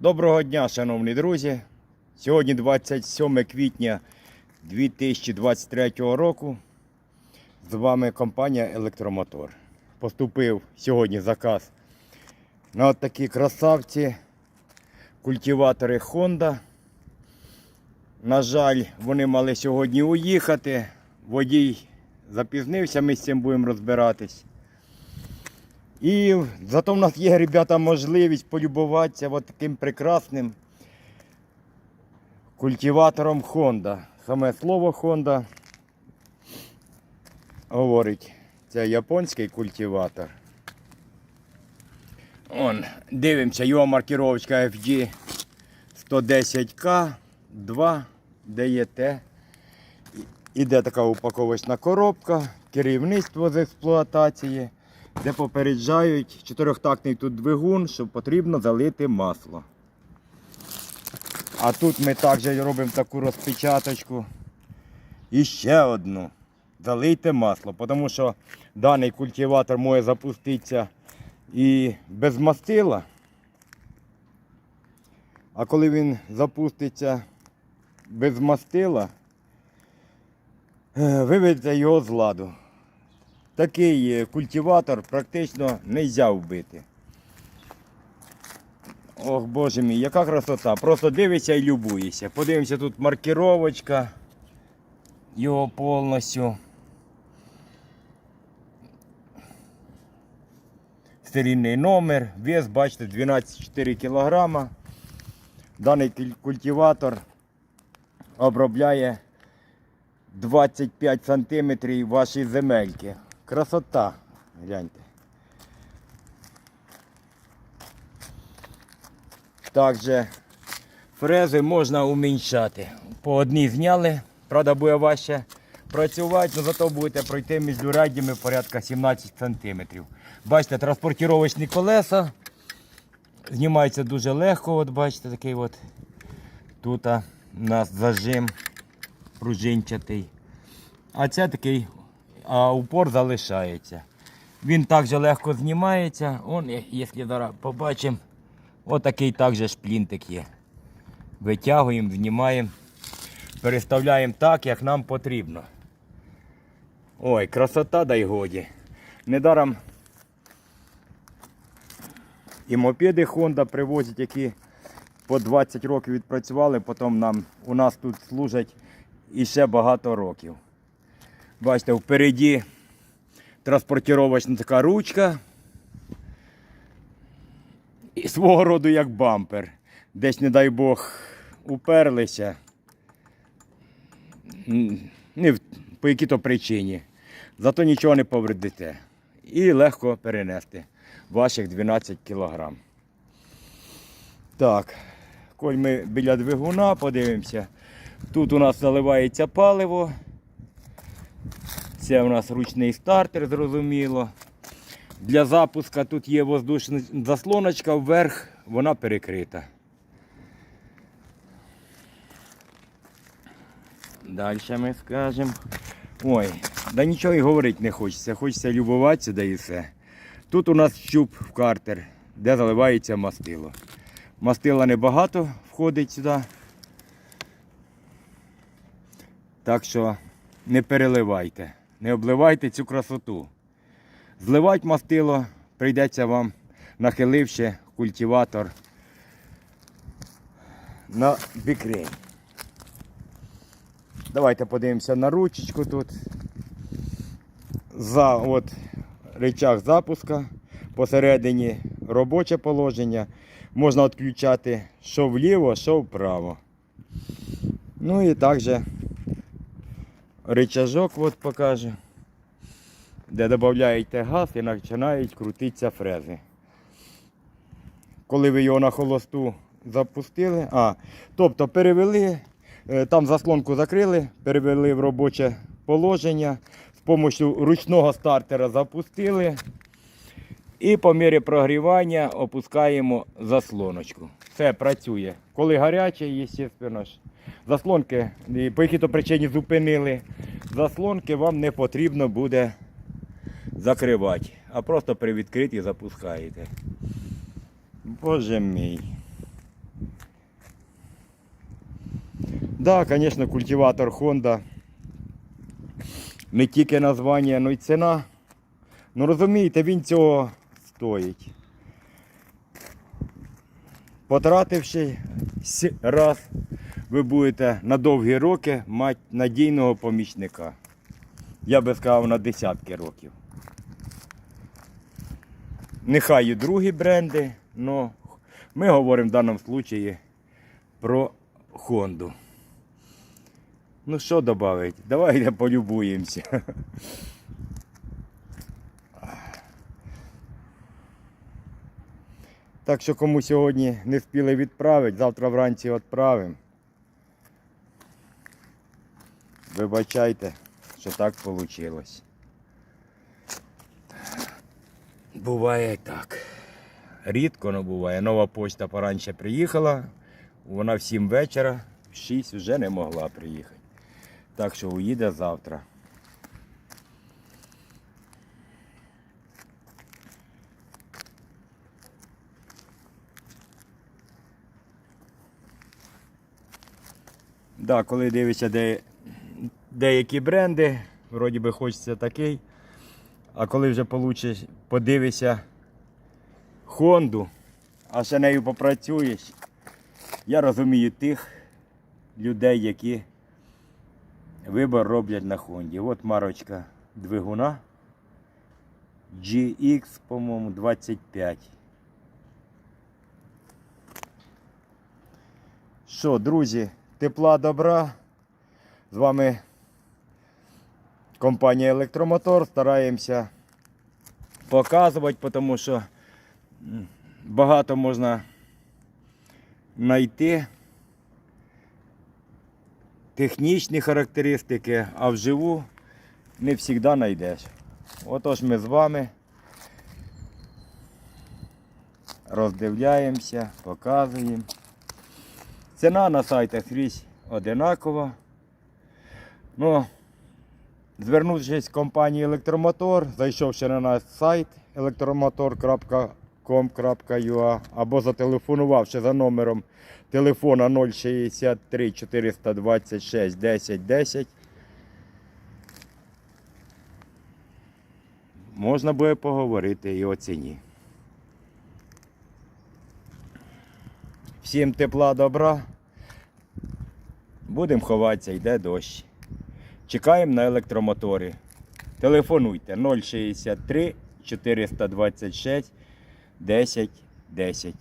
Доброго дня, шановні друзі. Сьогодні 27 квітня 2023 року. З вами компанія Електромотор. Поступив сьогодні заказ на такі красавці, культиватори Honda. На жаль, вони мали сьогодні уїхати. Водій запізнився, ми з цим будемо розбиратись. І зато в нас є, ребята, можливість полюбуватися от таким прекрасним культиватором Honda. Саме слово Honda говорить, це японський культиватор. Он, дивимося, його маркировочка FG 110К 2 ДЕТ. Іде така упаковочна коробка, керівництво з експлуатації де попереджають чотирьохтактний тут двигун, що потрібно залити масло. А тут ми також робимо таку розпечаточку. І ще одну. Залийте масло, тому що даний культиватор може запуститися і без мастила. А коли він запуститься без мастила, е, виведете його з ладу такий е, культиватор практично не можна вбити. Ох, боже мій, яка красота. Просто дивишся і любуєшся. Подивимося, тут маркировочка його повністю. Серійний номер, вес, бачите, 12,4 кг. Даний куль- культиватор обробляє 25 сантиметрів вашої земельки. Красота. Гляньте. Також фрези можна уміншати. По одній зняли, правда буде важче працювати, але зато будете пройти між радями порядка 17 сантиметрів. Бачите, транспортировочні колеса. Знімається дуже легко, от бачите, такий от. Тут у нас зажим пружинчатий. А це такий а упор залишається. Він також легко знімається. Он, якщо зараз побачимо, отакий також шплінтик є. Витягуємо, знімаємо, переставляємо так, як нам потрібно. Ой, красота дай годі. Недаром і мопеди Honda привозять, які по 20 років відпрацювали, потім нам у нас тут служать іще багато років. Бачите, впереді транспортировочна така ручка. І свого роду як бампер. Десь, не дай Бог, уперлися. Не по якій-то причині. Зато нічого не повредите. І легко перенести ваших 12 кілограм. Так, коль ми біля двигуна подивимося. Тут у нас заливається паливо. Це у нас ручний стартер, зрозуміло. Для запуска тут є воздушна заслоночка вверх, вона перекрита. Далі ми скажемо. Ой, да нічого і говорити не хочеться. Хочеться любуватися, да і все. Тут у нас щуп в картер, де заливається мастило. Мастила небагато входить сюди. Так що не переливайте, не обливайте цю красоту. Зливати мастило прийдеться вам, нахиливши культиватор на бікрень. Давайте подивимося на ручечку тут. За от рычаг запуска. Посередині робоче положення. Можна відключати що вліво, що вправо. Ну і також рычажок от покаже, де додаєте газ і починають крутитися фрези. Коли ви його на холосту запустили, а, тобто перевели, е, там заслонку закрили, перевели в робоче положення, з допомогою ручного стартера запустили. І по мірі прогрівання опускаємо заслоночку. Все працює. Коли гаряче, звісно. Заслонки, по якій-то причині зупинили. Заслонки вам не потрібно буде закривати, а просто при відкритті запускаєте. Боже мій. Да, звісно, культиватор Honda. Не тільки названня, але й ціна. Ну розумієте, він цього стоїть. Потративши раз, ви будете на довгі роки мати надійного помічника. Я би сказав на десятки років. Нехай і другі бренди, але ми говоримо в даному випадку про Хонду. Ну що додати? Давайте полюбуємося. Так що кому сьогодні не спіли відправити, завтра вранці відправимо. Вибачайте, що так вийшло. Буває так. Рідко не буває. Нова почта поранше приїхала, вона в 7 вечора, в 6 вже не могла приїхати. Так що уїде завтра. Да, коли дивишся де, деякі бренди, вроді би хочеться такий. А коли вже подивишся Хонду, а ще нею попрацюєш, я розумію тих людей, які вибор роблять на Хонді. От марочка двигуна GX, по-моєму, 25. Що, друзі, тепла добра. З вами компанія Електромотор. Стараємося показувати, тому що багато можна знайти технічні характеристики, а вживу не завжди знайдеш. Отож ми з вами роздивляємося, показуємо. Ціна на сайтах скрізь одинакова. Ну, звернувшись в компанію Електромотор, зайшовши на наш сайт elektromotor.com.ua або зателефонувавши за номером телефона 063 426 10 10, можна буде поговорити і о ціні. Всім тепла, добра. Будемо ховатися, йде дощ. Чекаємо на електромоторі. Телефонуйте 063 426 10 10.